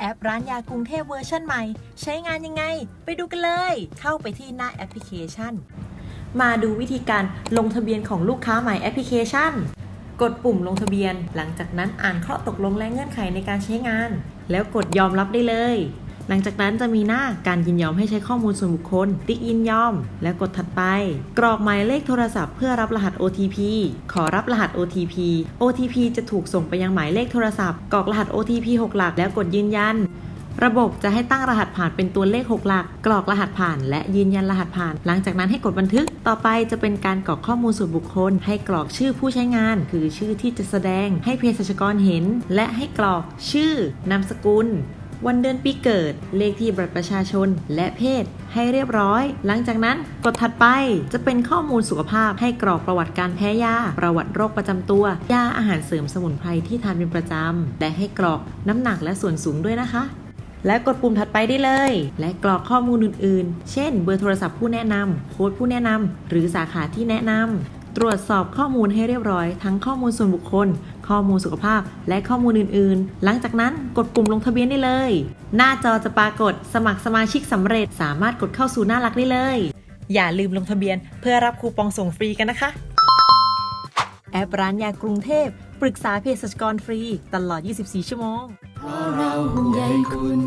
แอปร้านยากรุงเทพเวอร์ชันใหม่ ใช้งานยังไง ไปดูกันเลย เข้าไปที่หน้าแอปพลิเคชัน มาดูวิธีการลงทะเบียนของลูกค้าใหม่แอปพลิเคชัน กดปุ่มลงทะเบียน หลังจากนั้นอ่านข้อตกลงและเงื่อนไขในการใช้งาน แล้วกดยอมรับได้เลย หลังจากนั้นจะมีหน้าการยินยอมให้ใช้ข้อมูลส่วนบุคคล ติ๊กยินยอม แล้วกดถัดไป กรอกหมายเลขโทรศัพท์เพื่อรับรหัส OTP ขอรับรหัส OTP OTP จะถูกส่งไปยังหมายเลขโทรศัพท์ กรอกรหัส OTP 6 หลักแล้วกดยืนยันระบบจะให้ตั้งรหัสผ่านเป็นตัวเลข 6 หลัก กรอกรหัสผ่าน และยืนยันรหัสผ่าน หลังจากนั้นให้กดบันทึก ต่อไปจะเป็นการกรอกข้อมูลส่วนบุคคล ให้กรอกชื่อผู้ใช้งาน คือชื่อที่จะแสดง ให้เภสัชกรเห็น และให้กรอกชื่อนามสกุล วันเดือนปีเกิด เลขที่บัตรประชาชน และเพศ ให้เรียบร้อย หลังจากนั้นกดถัดไปจะเป็นข้อมูลสุขภาพให้กรอกประวัติการแพ้ยา ประวัติโรคประจำตัว ยาอาหารเสริมสมุนไพรที่ทานเป็นประจำและให้กรอกน้ำหนักและส่วนสูงด้วยนะคะและกดปุ่มถัดไปได้เลย และกรอกข้อมูลอื่นๆ เช่น เบอร์โทรศัพท์ผู้แนะนำ โค้ดผู้แนะนำ หรือสาขาที่แนะนำ ตรวจสอบข้อมูลให้เรียบร้อย ทั้งข้อมูลส่วนบุคคล ข้อมูลสุขภาพ และข้อมูลอื่น ๆ หลังจากนั้นกดปุ่มลงทะเบียนได้เลย หน้าจอจะปรากฏสมัครสมาชิกสำเร็จ สามารถกดเข้าสู่หน้ารักได้เลย อย่าลืมลงทะเบียนเพื่อรับคูปองส่งฟรีกันนะคะ แอปร้านยากรุงเทพ ปรึกษาเภสัชกรฟรี ตลอด 24 ชั่วโมง เพราะเราห่วงใยคุณ